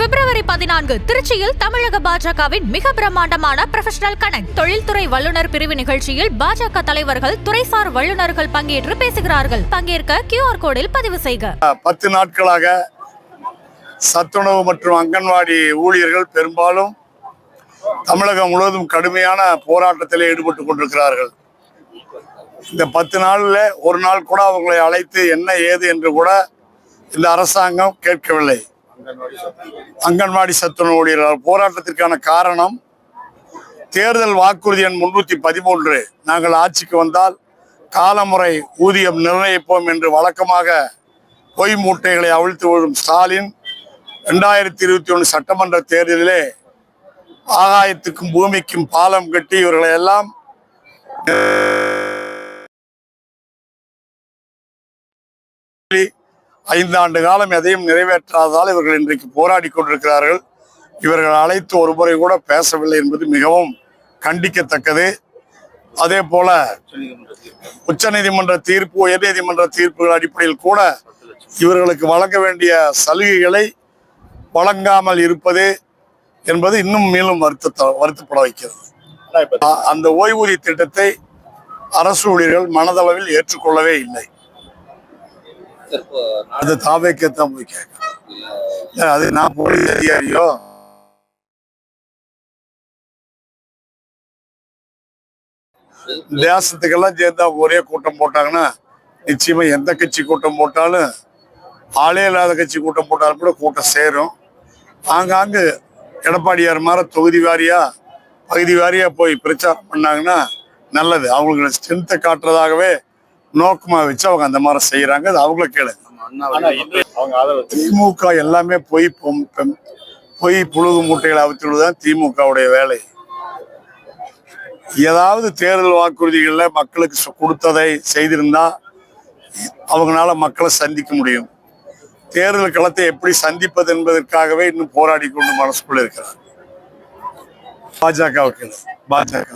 பிப்ரவரி பதினான்கு திருச்சியில் தமிழக பாஜகவின் மிக பிரம்மாண்டமான ப்ரொஃபஷனல் கனெக்ட் தொழில்துறை வல்லுநர் பிரிவு நிகழ்ச்சியில் பாஜக தலைவர்கள் துறைசார் வல்லுநர்கள் பங்கேற்று பேசுகிறார்கள். பங்கேற்க கியூஆர் கோடில் பதிவு செய்க. பத்து நாட்களாக சத்துணவு மற்றும் அங்கன்வாடி ஊழியர்கள் பெரும்பாலும் தமிழகம் முழுவதும் கடுமையான போராட்டத்தில் ஈடுபட்டு கொண்டிருக்கிறார்கள். இந்த பத்து நாளில் ஒரு நாள் கூட அவங்களை அழைத்து என்ன ஏது என்று கூட இந்த அரசாங்கம் கேட்கவில்லை. அங்கன்வாடி சத்துணவு ஊழியர்கள் போராட்டத்திற்கான காரணம் தேர்தல் வாக்குறுதி எண் முன்னூத்தி பதிமூன்று. நாங்கள் ஆட்சிக்கு வந்தால் காலமுறை ஊதியம் நிர்ணயிப்போம் என்று வழக்கமாக பொய் மூட்டைகளை அவிழ்த்து விடும் ஸ்டாலின் ரெண்டாயிரத்தி இருபத்தி ஒன்று சட்டமன்ற தேர்தலிலே ஆகாயத்துக்கும் பூமிக்கும் பாலம் கட்டி இவர்களை எல்லாம் ஐந்தாண்டு காலம் எதையும் நிறைவேற்றாததால் இவர்கள் இன்றைக்கு போராடி கொண்டிருக்கிறார்கள். இவர்கள் அழைத்து ஒரு முறை கூட பேசவில்லை என்பது மிகவும் கண்டிக்கத்தக்கது. அதே போல உச்சநீதிமன்ற தீர்ப்பு உயர்நீதிமன்ற தீர்ப்புகள் அடிப்படையில் கூட இவர்களுக்கு வழங்க வேண்டிய சலுகைகளை வழங்காமல் இருப்பது என்பது இன்னும் மேலும் வருத்த வருத்தப்பட வைக்கிறது. அந்த ஓய்வூதிய திட்டத்தை அரசு ஊழியர்கள் மனதளவில் ஏற்றுக்கொள்ளவே இல்லை. அது தாவேக்கே அது போய் கேட்கணும். அது நான் போலீஸ் அதிகாரியோ தேசத்துக்கெல்லாம் சேர்ந்தா ஒரே கூட்டம் போட்டாங்கன்னா நிச்சயமா எந்த கட்சி கூட்டம் போட்டாலும் ஆளே இல்லாத கட்சி கூட்டம் போட்டாலும் கூட கூட்டம் சேரும். ஆங்காங்கு எடப்பாடியார் மாதிரி தொகுதி வாரியா பகுதி வாரியா போய் பிரச்சாரம் பண்ணாங்கன்னா நல்லது. அவங்களுக்கு ஸ்ட்ரென்த்தை காட்டுறதாகவே நோக்கமா வச்சு அவங்க அந்த மாதிரி செய்யறாங்க அது அவங்கள கேளுங்க. திமுக எல்லாமே பொய் பொய் புழுகு மூட்டைகளை அவித்துள்ளதுதான் திமுகவுடைய வேலை. ஏதாவது தேர்தல் வாக்குறுதிகள்ல மக்களுக்கு கொடுத்ததை செய்திருந்தா அவங்களால மக்களை சந்திக்க முடியும். தேர்தல் களத்தை எப்படி சந்திப்பது என்பதற்காகவே இன்னும் போராடி கொண்டு மனசுக்குள்ள இருக்கிறார். பாஜகவுக்கு. பாஜக.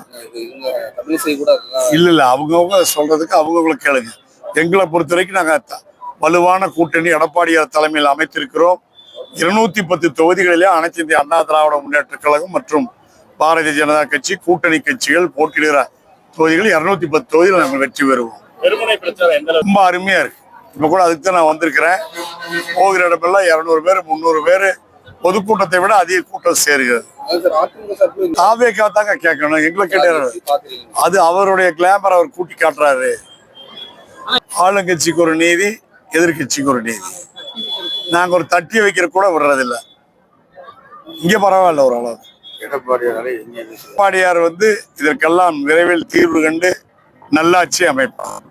இல்ல இல்ல அவங்கவுங்க சொல்றதுக்கு அவங்கவுங்கள கேளுங்க. எங்களை பொறுத்த வரைக்கும் நாங்க த- வலுவான கூட்டணி எடப்பாடியார் தலைமையில் அமைத்திருக்கிறோம். இருநூத்தி பத்து தொகுதிகளிலே அனைத்து இந்திய அண்ணா திராவிட முன்னேற்ற கழகம் மற்றும் பாரதிய ஜனதா கட்சி கூட்டணி கட்சிகள் போட்டியிடுகிற தொகுதிகள் இருநூத்தி பத்து தொகுதிகள் நாங்கள் வெற்றி பெறுவோம். ரொம்ப அருமையா இருக்கு. இப்ப கூட அதுக்கு தான் நான் வந்திருக்கிறேன். போகிற இடமெல்லாம் இருநூறு பேர் முந்நூறு பேர் பொதுக்கூட்டத்தை விட அதிக கூட்டம் சேருகிறது. தாவேக்கா தாங்க கேட்கணும். எங்களை கேட்டாரு. அது அவருடைய கிளாமர் அவர் கூட்டி காட்டுறாரு. ஆளுங்கட்சிக்கு ஒரு நீதி எதிர்க்கட்சிக்கு ஒரு நீதி. நாங்க ஒரு தட்டி வைக்கிற கூட விடுறதில்ல. இங்க பரவாயில்ல ஓரளவு எடப்பாடியார் வந்து இதற்கெல்லாம் விரைவில் தீர்வு கண்டு நல்லாட்சி அமைப்பார்.